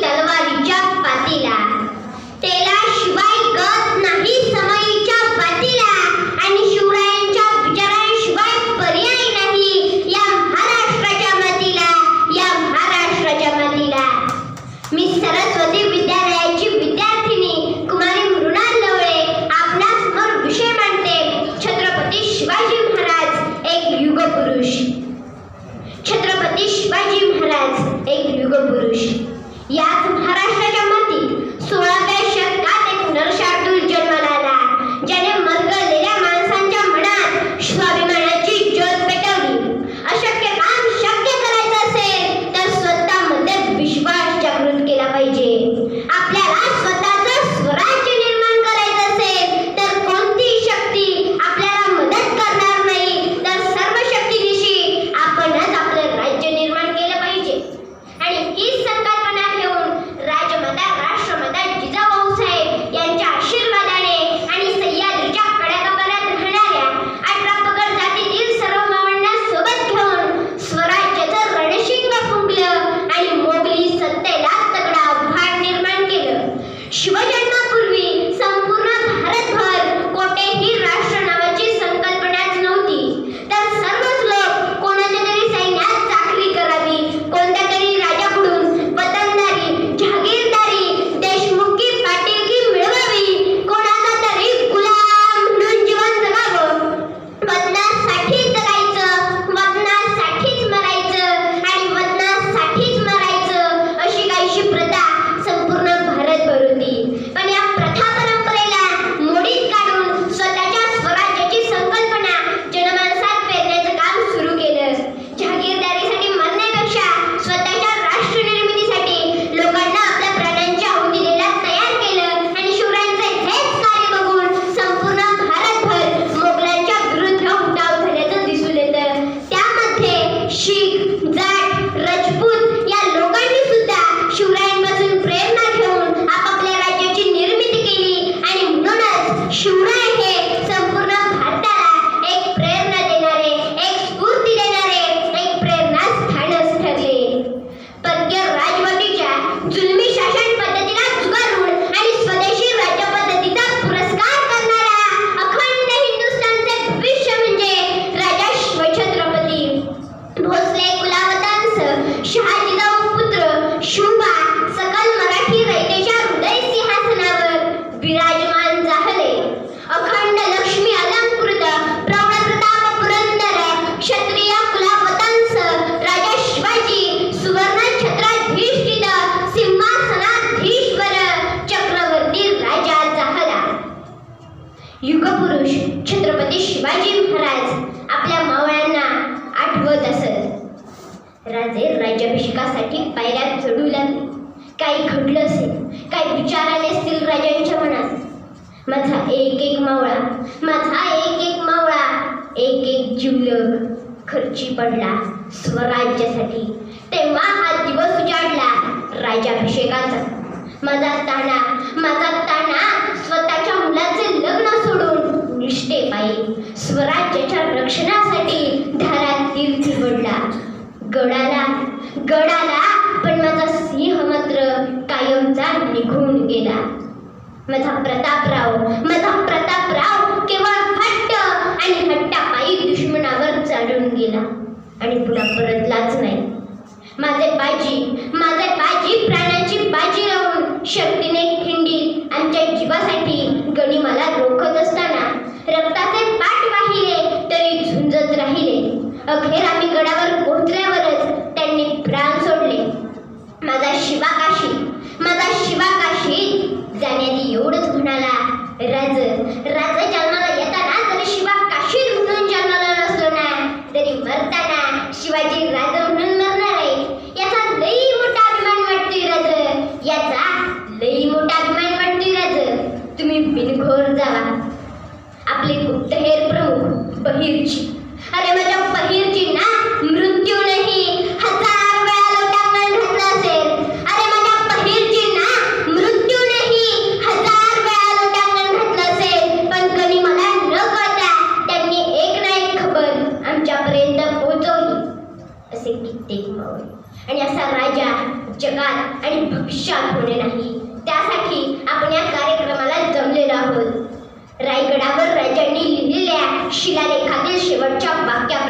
calma Dünya लोकपुरुष Chhatrapati Shivaji Maharaj आपल्या मावळ्यांना आठवत असत. राजे राज्याभिषेकासाठी पायऱ्या चढू लागले. काही घडलं असेल काही विचार आले असतील राजांच्या मनात. माझा एक एक मावळा माझा एक एक मावळा एक एक जीवलग खर्ची पडला स्वराज्यासाठी. तेव्हा हा दिवस उजाडला राजाभिषेकाचा. माझा ताना माझा गेला. माझा प्रतापराव माझा प्रतापराव केव्हा हट्ट आणि हट्टापायी दुश्मनावर चढून गेला. आणि पुन्हा परतलाच नाही. माझे बाजी माझे बाजी प्राण्याची बाजी लावून शक्तीने खिंडी आमच्या जीवासाठी गणिमाला रोख बहीरची अरे म्हणजे माझ्या बहीरची ना? मृत्यू नाही. हजार वेळा लोटांगण घातलं असेल. अरे म्हणजे माझ्या बहीरची ना? मृत्यू नाही. हजार वेळा लोटांगण घातलं असेल. पण कधी मला न कळता त्यांनी एक ना एक खबर आमच्यापर्यंत पोहोचवली. असे कित्येक मावळे आणि असा राजा जगात आणि भविष्यात होणे नाही. त्यासाठी आपण या कार्यक्रमाला जमलेलो आहोत. रायगडावर राजांनी शिलालेखातील शेवटच्या वाक्याप्रमाणे